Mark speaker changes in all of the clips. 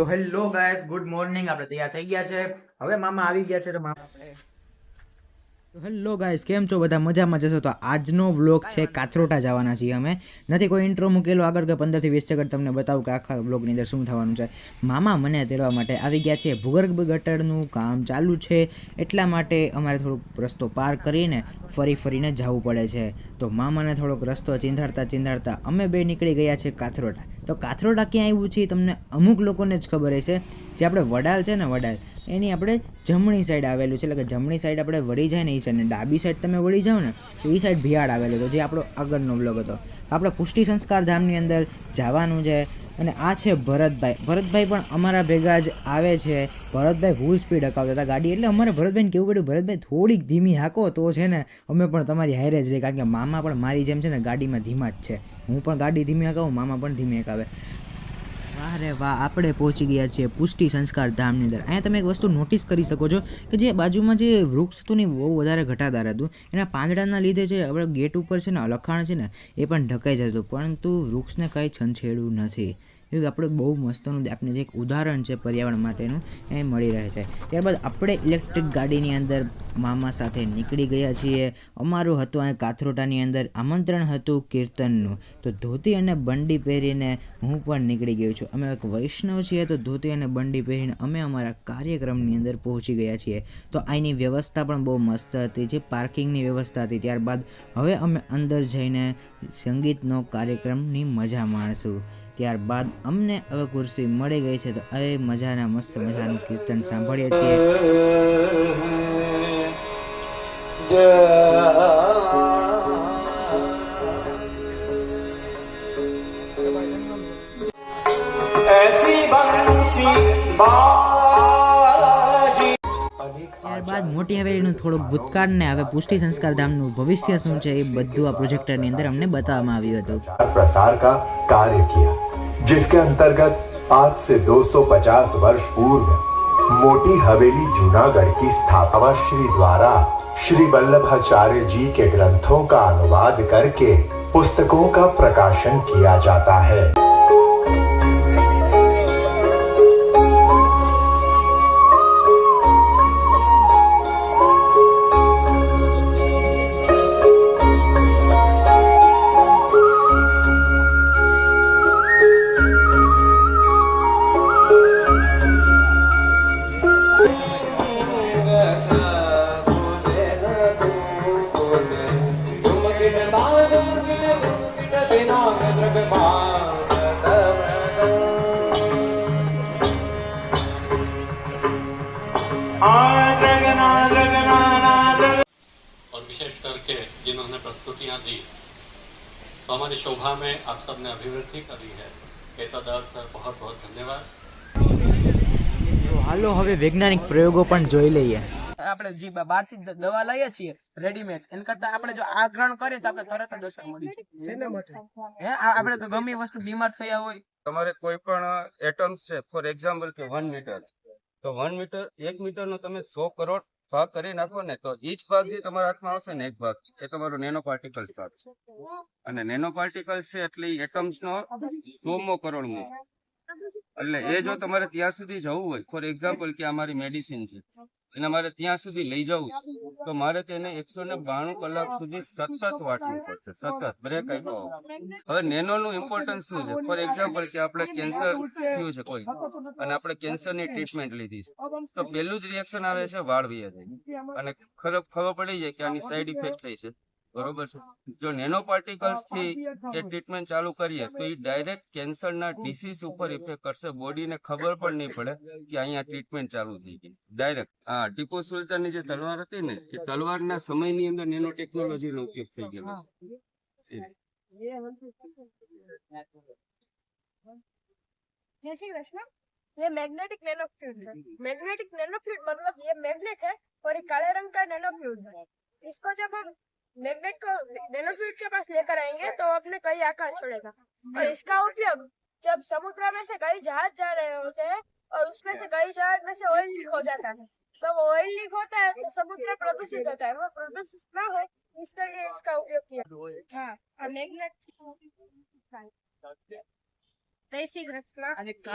Speaker 1: તો hello guys good morning. આપણે તૈયાર થઈ ગયા છે. હવે મામા આવી ગયા છે તો મામા હેલો ગાઈસ કેમ છો બધા? મજામાં જશો તો આજનો વ્લોગ છે કાથરોટા જવાના છીએ અમે. નથી કોઈ ઇન્ટ્રો મૂકેલો આગળ કે પંદરથી વીસ સેકન્ડ તમને બતાવું કે આખા વ્લોગની અંદર શું થવાનું છે. મામા મને તેડવા માટે આવી ગયા છે. ભૂગર્ભ ગટરનું કામ ચાલુ છે. એટલા માટે અમારે થોડુંક રસ્તો પાર કરીને ફરી ફરીને જવું પડે છે. તો મામાને થોડોક રસ્તો ચીંધાડતા ચીંધાડતા અમે બે નીકળી ગયા છે કાથરોટા. તો કાથરોટા ક્યાં આવ્યું છે તમને અમુક લોકોને જ ખબર હશે. જે આપણે વડાલ છે ને વડાલ એની આપણે જમણી સાઈડ આવેલું છે. એટલે કે જમણી સાઈડ આપણે વળી જાય ને એ સાઈડ ને ડાબી સાઈડ તમે વળી જાઓ ને, તો એ સાઈડ ભિયાડ આવેલો હતો, જે આપણો આગળનો બ્લોગ હતો. આપણે પુષ્ટિ સંસ્કાર ધામની અંદર જવાનું છે. અને આ છે ભરતભાઈ. ભરતભાઈ પણ અમારા ભેગા જ આવે છે. ભરતભાઈ ફૂલ સ્પીડ હકાવતા હતા ગાડી. એટલે અમારે ભરતભાઈને કેવું પડ્યું? ભરતભાઈ થોડીક ધીમી હાકો તો છે ને, અમે પણ તમારી હારે જ રહી કારણ કે મામા પણ મારી જેમ છે ને ગાડીમાં ધીમા જ છે. હું પણ ગાડી ધીમી હકાવું, મામા પણ ધીમી હકાવે. વાહ રે વાહ, આપણે પહોંચી ગયા છીએ પુષ્ટિ સંસ્કાર ધામની અંદર. અહીંયા તમે એક વસ્તુ નોટિસ કરી શકો છો કે જે બાજુમાં જે વૃક્ષ હતું ને બહુ વધારે ઘટાદાર હતું. એના પાંદડાના લીધે જે આપણે ગેટ ઉપર છે ને લખાણ છે ને, એ પણ ઢકાઈ જતું પરંતુ વૃક્ષને કંઈ છંછેડવું નથી. એવું આપણે બહુ મસ્તનું આપણે જે એક ઉદાહરણ છે પર્યાવરણ માટેનું, એ મળી રહે છે. ત્યારબાદ આપણે ઇલેક્ટ્રિક ગાડીની અંદર મામા સાથે નીકળી ગયા છીએ. અમારું હતું અહીં કાથરોટાની અંદર આમંત્રણ હતું કીર્તનનું. તો ધોતી અને બંડી પહેરીને હું પણ નીકળી ગયો છું. અમે એક વૈષ્ણવ છીએ તો ધોતી અને બંડી પહેરીને અમે અમારા કાર્યક્રમની અંદર પહોંચી ગયા છીએ. તો અહીંની વ્યવસ્થા પણ બહુ મસ્ત હતી, જે પાર્કિંગની વ્યવસ્થા હતી. ત્યારબાદ હવે અમે અંદર જઈને સંગીતનો કાર્યક્રમની મજા માણશું. ત્યારબાદ અમને હવે ખુરશી મળી ગઈ છે તો હવે મજાના મસ્ત મજાનું કીર્તન સાંભળીએ છીએ
Speaker 2: ऐसी बंसी बाजी
Speaker 1: ત્યારબાદ મોટી હવેલીનું થોડુંક ભૂતકાળ ને હવે પુષ્ટિ સંસ્કાર ધામનું ભવિષ્ય શું છે એ બધું આ પ્રોજેક્ટરની અંદર અમને બતાવવામાં આવ્યું હતું
Speaker 3: प्रसार का कार्य किया जिसके अंतर्गत आज से 250 वर्ष पूर्व मोटी हवेली जूनागढ़ की स्थापना श्री द्वारा श्री वल्लभाचार्य जी के ग्रंथों का अनुवाद करके पुस्तकों का प्रकाशन किया जाता है
Speaker 4: करके जिन्होंने प्रस्तुतियां दी तो हमारी शोभा में आप सबने अभिवृद्धि करी है એ તદર્થ बहुत बहुत ધન્યવાદ
Speaker 1: તો હાલો હવે વૈજ્ઞાનિક પ્રયોગો પણ જોઈ લઈએ
Speaker 5: આપણે જે બહાર થી દવા લઈએ છીએ રેડીમેડ એના કરતા આપણે જો આ ગ્રહણ કરીએ તો આપણે તરત જ અસર મળી જાય હે આ આપણે તો ગમે એ વસ્તુ બીમાર થયા હોય
Speaker 6: તમારે કોઈ પણ એટમ્સ છે ફોર એક્ઝામ્પલ કે વન મીટર તો વન મીટર એક મીટર નો તમે સો કરોડ ભાગ કરી નાખો ને તો ઈચ ભાગ જે તમારા હાથમાં આવશે ને એક ભાગ. એ તમારો નેનો પાર્ટિકલ્સ ભાગ છે. અને નેનો પાર્ટિકલ્સ છે એટલે એટમ્સ નો સોમો કરોડમો. એટલે એ જો તમારે ત્યાં સુધી જવું હોય, ફોર એક્ઝામ્પલ કે આ મારી મેડિસિન છે. એને મારે ત્યાં સુધી લઈ જવું છે. તો મારે તેને એકસો ને બાણું કલાક સુધી સતત વાંચવું પડશે, સતત બ્રેક આપ્યો હવે નેનો નું ઇમ્પોર્ટન્સ શું છે? ફોર એક્ઝામ્પલ કે આપણે કેન્સર થયું છે કોઈ, અને આપણે કેન્સરની ટ્રીટમેન્ટ લીધી છે. તો પહેલું જ રિએક્શન આવે છે વાળ વિયા અને ખરેખર ખબર પડી જાય કે આની સાઈડ ઇફેક્ટ થઈ છે. બરોબર છે જો નેનો પાર્ટિકલ્સ થી એ ટ્રીટમેન્ટ ચાલુ કરીએ તો એ ડાયરેક્ટ કેન્સર ના ડિસીઝ ઉપર ઇફેક્ટ કરશે બોડીને ખબર પણ નહીં પડે કે અહીંયા ટ્રીટમેન્ટ ચાલુ થઈ ગઈ ડાયરેક્ટ હા ટીપુ સુલતાનની જે તલવાર હતી ને એ તલવારના સમયની અંદર નેનો ટેકનોલોજી નો ઉપયોગ થઈ ગયેલો છે
Speaker 7: जय श्री कृष्ण ये मैग्नेटिक नैनो फ्लूइड है मैग्नेटिक नैनो फ्लूइड मतलब ये मैग्नेट है और ये काले रंग का नैनो फ्लूइड है इसको जब हम मैग्नेट को डेनोफिट के पास लेकर आएँगे तो अपने कई आकार छोड़ेगा। और इसका उपयोग जब समुद्र में से कई जहाज़ जा रहे होते हैं और उसमें से कई जहाज़ में से ऑयल लीक हो जाता है तो वो ऑयल लीक होता है तो समुद्र प्रदूषित होता है। वो प्रदूषित न हो इसके लिए इसका उपयोग किया। हाँ और मैग्नेट देसी कृष्णा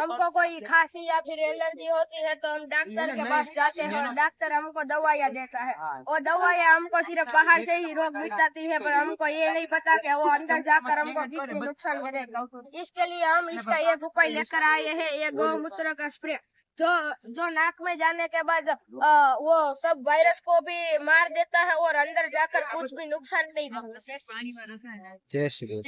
Speaker 7: हमको कोई खांसी या फिर एलर्जी होती है तो हम डॉक्टर के पास जाते हैं और डॉक्टर हमको दवाइयाँ देता है। और दवाइयाँ हमको सिर्फ़ बाहर से ही रोग मिटाती है पर हमको ये नहीं पता कि वो अंदर जाकर हमको कितनी नुकसान करेगा इसके लिए हम इसका एक उपाय लेकर आए हैं ये गौमूत्र का स्प्रे। जो जो नाक में जाने के बाद आ, वो सब वायरस को भी मार देता है और अंदर जाकर कुछ भी नुकसान नहीं
Speaker 1: जय
Speaker 8: श्री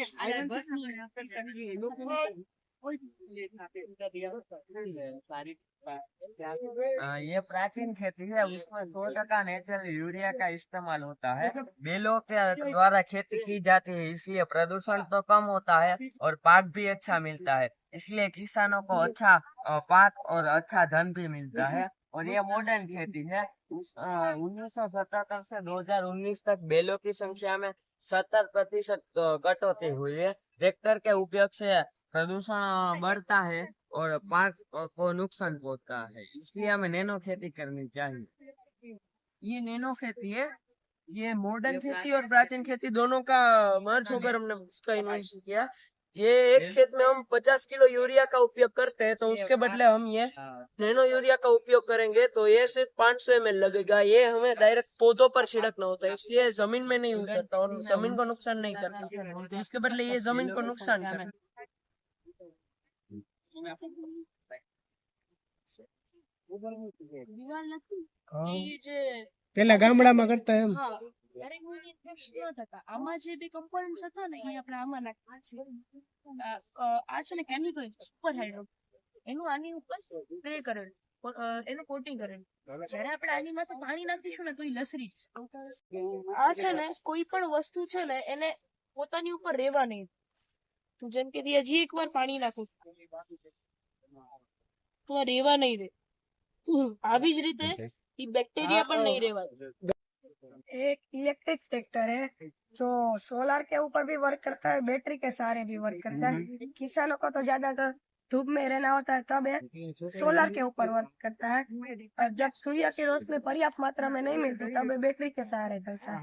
Speaker 8: ये प्राचीन खेती है उसमें सौ टका नेचुरल यूरिया का इस्तेमाल होता है। बेलों के द्वारा खेती की जाती है इसलिए प्रदूषण तो कम होता है और पाक भी अच्छा मिलता है। इसलिए किसानों को अच्छा पाक और अच्छा धन भी मिलता है। और ये मॉडर्न खेती है। उन्नीस सौ सतहत्तर से 2019 तक बेलों की संख्या में सत्तर प्रतिशत कटौती हुई है। ट्रैक्टर के उपयोग से प्रदूषण बढ़ता है और पाक को नुकसान पहुँचता है, इसलिए हमें नैनो खेती करनी चाहिए।
Speaker 5: ये नैनो खेती है, ये मॉडर्न खेती और प्राचीन खेती दोनों का मर्ज होकर हमने इसका इन्वेंशन किया। ये एक खेत में हम 50 किलो यूरिया का उपयोग करते हैं तो उसके बदले हम ये नैनो यूरिया का उपयोग करेंगे तो ये सिर्फ 500 सौ एम लगेगा ये हमें डायरेक्ट पौधों पर छिड़कना होता है इसलिए जमीन में नहीं उतरता और जमीन को नुकसान नहीं करता तो इसके बदले ये जमीन को नुकसान करता
Speaker 9: પેલા ગામડામાં કરતા એમ
Speaker 7: હા દરેક ઇન્ફેક્શન ન થતા? આમાં જે બી કમ્પોનન્ટ્સ હતા ને એ આપણે આમાં નાખ્યા છે. આ છે ને કેમિકલ સુપર હાઇડ્રો એનું આની ઉપર સ્પ્રે કરેલું. એનું કોટિંગ કરેલું. જ્યારે આપણે આની માથે પાણી નાખીશું ને તો એ લસરી આ છે ને કોઈ પણ વસ્તુ છે ને એને પોતાની ઉપર રહેવા નહીં તું જેમ કે હજી એક વાર પાણી નાખું. તો આ રહેવા નહીં રે આવી જ રીતે એ બેક્ટેરિયા પણ નહીં રહેવા
Speaker 10: एक इलेक्ट्रिक ट्रैक्टर है जो सोलर के ऊपर भी वर्क करता है बैटरी के सहारे भी वर्क करता है। किसानों को तो ज़्यादातर धूप में रहना होता है तब सोलर के ऊपर वर्क करता है। और जब सूर्य की रोशनी पर्याप्त मात्रा में नहीं मिलती तब बैटरी के सहारे चलता है?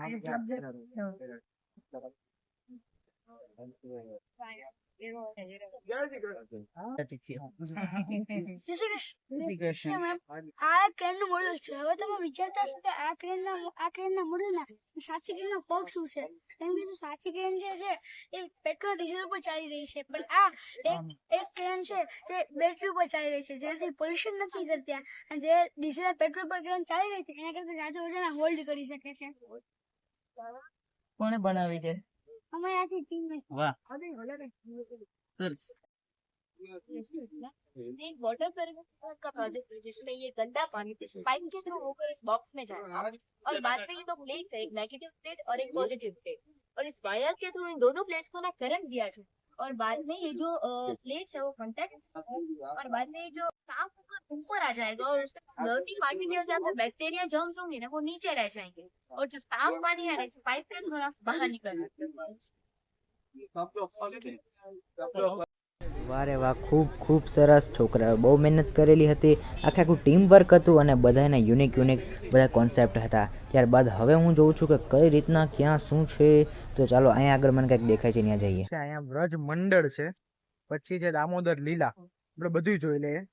Speaker 7: પેટ્રોલ ડીઝલ પર ચાલી રહી છે પણ આ એક ક્રેન છે જે બેટરી પર ચાલી રહી છે જેનાથી પોલ્યુશન નથી કરતી જે ડીઝલ પેટ્રોલ પર ક્રેન ચાલી રહી છે એના કરતા જાજો હોલ્ડ કરી શકે છે
Speaker 8: કોને બનાવી છે
Speaker 7: અમારે આથી ટીમ
Speaker 8: વાહ
Speaker 7: एक वाटर प्यूरिफिकेशन का प्रोजेक्ट है जिसमें ये गंदा पानी पाइप के थ्रू होकर इस बॉक्स में जाएगा और बाद में ये दो प्लेट्स है एक नेगेटिव प्लेट और एक पॉजिटिव प्लेट और इस वायर के थ्रू इन दोनों प्लेट्स को ना करंट दिया जाए और बाद में ये जो प्लेट्स है वो कॉन्टेक्ट और बाद में ये जो साफ़ होकर ऊपर आ जाएगा और उसके डर्टी पार्टिकल्स या फिर बैक्टीरिया जर्म्स होंगे ना वो नीचे रह जाएँगे। और जो साफ़ पानी है पाइप के थोड़ा बाहर निकल
Speaker 1: વાહ રે વાહ, ખૂબ ખૂબ સરસ છોકરાઓ. બહુ મહેનત કરેલી હતી. આખે આખું ટીમ વર્ક હતું અને બધાને યુનિક યુનિક બધા કોન્સેપ્ટ હતા. ત્યારબાદ હવે હું જોઉં છું કે કઈ રીતના, ક્યાં, શું છે? તો ચાલો અહીંયા આગળ મને કંઈક દેખાય છે, ત્યાં જઈએ.
Speaker 9: અહીંયા વ્રજ મંડળ છે. પછી છે દામોદર લીલા. આપણે બધું જોઈ લઈએ.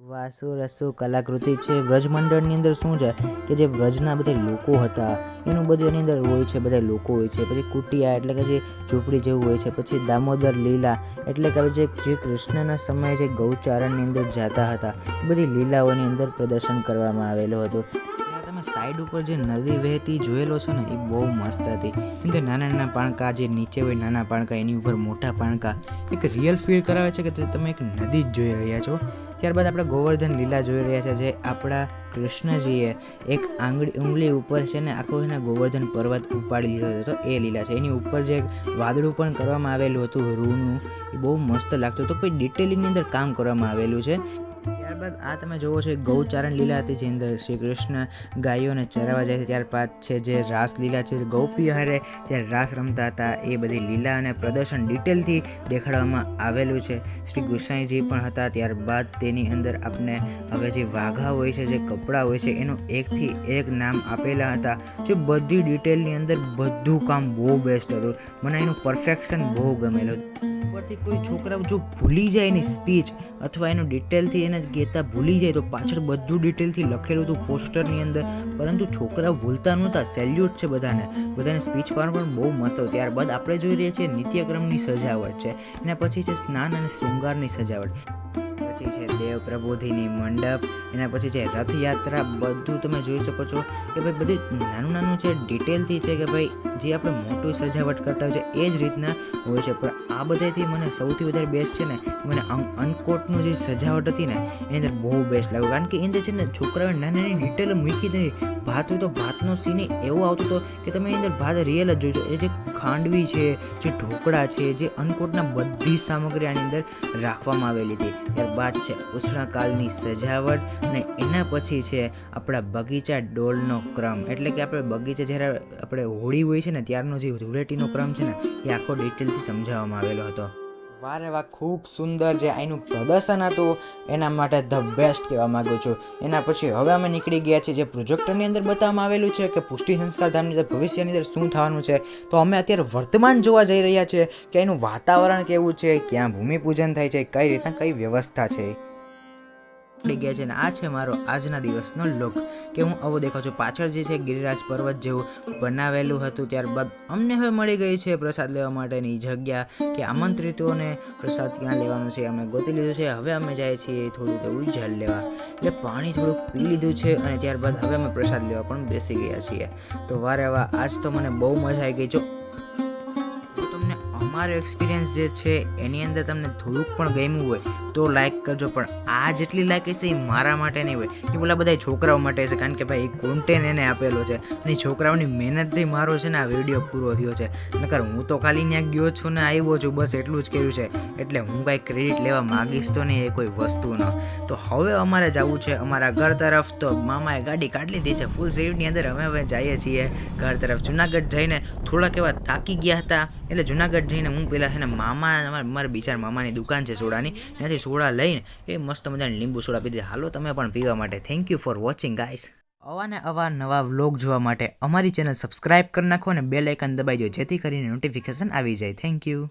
Speaker 1: વાસુ રસુ કલાકૃતિ છે. વ્રજમંડળની અંદર શું છે કે જે વ્રજના બધા લોકો હતા, એનું બધું એની અંદર હોય છે, બધા લોકો હોય છે. પછી કુટિયા એટલે કે જે ઝૂંપડી જેવું હોય છે, પછી દામોદર લીલા એટલે કે જે જે કૃષ્ણના સમયે જે ગૌચારણની અંદર જાતા હતા બધી લીલાઓની અંદર પ્રદર્શન કરવામાં આવેલું હતું. તમે સાઈડ ઉપર જે નદી વહેતી જોયેલો છો ને, એ બહુ મસ્ત હતી. કેમ કે નાના નાના પાણકા, જે નીચે હોય નાના પાણકા, એની ઉપર મોટા પાણકા, એક રિયલ ફીલ કરાવે છે કે તમે એક નદી જ જોઈ રહ્યા છો. ત્યારબાદ આપણે ગોવર્ધન લીલા જોઈ રહ્યા છે, જે આપણા કૃષ્ણજીએ એક આંગળી ઉંગલી ઉપર છે ને, આખો એના ગોવર્ધન પર્વત ઉપાડી દીધો હતો એ લીલા છે. એની ઉપર જે વાદળું પણ કરવામાં આવેલું હતું, રૂનું, એ બહુ મસ્ત લાગતું હતું. કોઈ ડિટેલિંગની અંદર કામ કરવામાં આવેલું છે. ત્યારબાદ આ તમે જોવો છો ગૌચારણ લીલા હતી જે અંદર શ્રી કૃષ્ણ ગાયોને ચરાવવા જાય છે. ત્યારબાદ છે જે રાસ લીલા છે ગૌપી હારે જ્યારે રાસ રમતા હતા, એ બધી લીલા અને પ્રદર્શન ડિટેલથી દેખાડવામાં આવેલું છે. શ્રી ગુસાઈજી પણ હતા. ત્યારબાદ તેની અંદર આપણે હવે જે વાઘા હોય છે, જે કપડાં હોય છે, એનું એકથી એક નામ આપેલા હતા, જે બધી ડિટેલની અંદર બધું કામ બહુ બેસ્ટ હતું. મને એનું પરફેક્શન બહુ ગમેલું. ઉપરથી કોઈ છોકરાઓ જો ભૂલી જાય એની સ્પીચ અથવા એનું ડિટેલથી એને ગેતા ભૂલી જાય, તો પાછળ બધું ડિટેલથી લખેલું હતું પોસ્ટરની અંદર. પરંતુ છોકરાઓ ભૂલતા નહોતા. સેલ્યુટ છે બધાને. બધાને સ્પીચ પાર પણ બહુ મસ્ત હતું. ત્યારબાદ આપણે જોઈ રહ્યા છીએ નિત્યક્રમની સજાવટ છે. એના પછી છે સ્નાન અને શૃંગારની સજાવટ. છે દેવ પ્રબોધિની મંડપ, એના પછી છે રથયાત્રા, બધું તમે જોઈ શકો છો. કે ભાઈ બધું નાનું નાનું છે, ડિટેલથી છે કે ભાઈ જે આપણે મોટું સજાવટ કરતા હોય છે, એ જ રીતના હોય છે. પણ આ બધાથી મને સૌથી વધારે બેસ્ટ છે ને, મને અનકોટનું જે સજાવટ હતી ને, એની અંદર બહુ બેસ્ટ લાગ્યું. કારણ કે એની અંદર છે ને છોકરાઓએ નાની નાની ડિટેલ મૂકી દઈ ભાત તો ભાતનો સીન એવો આવતો હતો કે તમે એની અંદર ભાત રિયલ જ જોજો એ જે ખાંડવી છે, જે ઢોકળા છે, જે અનકોટના બધી સામગ્રી આની અંદર રાખવામાં આવેલી હતી. ત્યારબાદ છે. ઉષ્ણકાળની સજાવટ અને એના પછી છે આપણા બગીચા ડોલનો ક્રમ. એટલે કે આપણે બગીચા જ્યારે આપણે હોળી હોય છે ને, ત્યારનો જે ધૂળેટીનો ક્રમ છે ને, એ આખો ડિટેલથી સમજાવવામાં આવેલો હતો. વારે વાહ, ખૂબ સુંદર જે અહીંનું પ્રદર્શન હતું, એના માટે ધ બેસ્ટ કહેવા માંગુ છું. એના પછી હવે અમે નીકળી ગયા છીએ જે પ્રોજેક્ટરની અંદર બતાવવામાં આવેલું છે કે પુષ્ટિ સંસ્કાર ધામની અંદર ભવિષ્યની અંદર શું થવાનું છે. તો અમે અત્યારે વર્તમાન જોવા જઈ રહ્યા છીએ કે એનું વાતાવરણ કેવું છે, ક્યાં ભૂમિપૂજન થાય છે, કઈ રીતના કઈ વ્યવસ્થા છે. પડી ગયા છે ને, આ છે મારો આજના દિવસનો લુક કે હું આવો દેખાઉં છું. પાછળ જે છે ગિરિરાજ પર્વત જેવું બનાવેલું હતું, ત્યારબાદ અમને હવે મળી ગઈ છે પ્રસાદ લેવા માટેની જગ્યા, કે આમંત્રિતોને પ્રસાદ ક્યાં લેવાનું છે. અમે ગોતી લીધું છે. હવે અમે જાય છીએ થોડું એવું જલ લેવા. એટલે પાણી થોડુંક પી લીધું છે અને ત્યારબાદ હવે અમે પ્રસાદ લેવા પણ બેસી ગયા છીએ. તો વારે વા આજ તો મને બહુ મજા આવી ગઈ. જો તમને અમારો એક્સપિરિયન્સ જે છે, એની અંદર તમને થોડુંક પણ ગમ્યું હોય, તો લાઈક કરજો. પણ આ જેટલી લાઈક હશે એ મારા માટે નહીં હોય. એ બોલા બધા છોકરાઓ માટે છે કારણ કે ભાઈ કોન્ટેન્ટ એને આપેલો છે. અને છોકરાઓની મહેનતથી મારો છે ને આ વીડિયો પૂરો થયો છે. નકર હું તો ખાલી ત્યાં ગયો છું ને આવ્યો છું, બસ એટલું જ કર્યું છે. એટલે હું કાંઈ ક્રેડિટ લેવા માગીશ તો નહીં, એ કોઈ વસ્તુનો તો હવે અમારે જવું છે અમારા ઘર તરફ. તો મામાએ ગાડી કાઢી લીધી છે ફૂલ સ્લીવની અંદર અમે હવે જઈએ છીએ ઘર તરફ. જુનાગઢ જઈને થોડાક એવા થાકી ગયા હતા, એટલે જુનાગઢ જઈને હું પહેલાં છે ને મામા મારા બિચાર મામાની દુકાન છે સોડાની. ત્યાંથી સોડા લઈને એ મસ્ત મજાની લીંબુ સોડા પીધી. હાલો, તમે પણ પીવા માટે. Thank you for watching guys અવાને અવા નવા વ્લોગ જોવા માટે અમારી ચેનલ સબસ્ક્રાઇબ કરી નાખો અને બેલ આઇકન દબાઈ દો જેથી કરીને નોટિફિકેશન આવી જાય. Thank you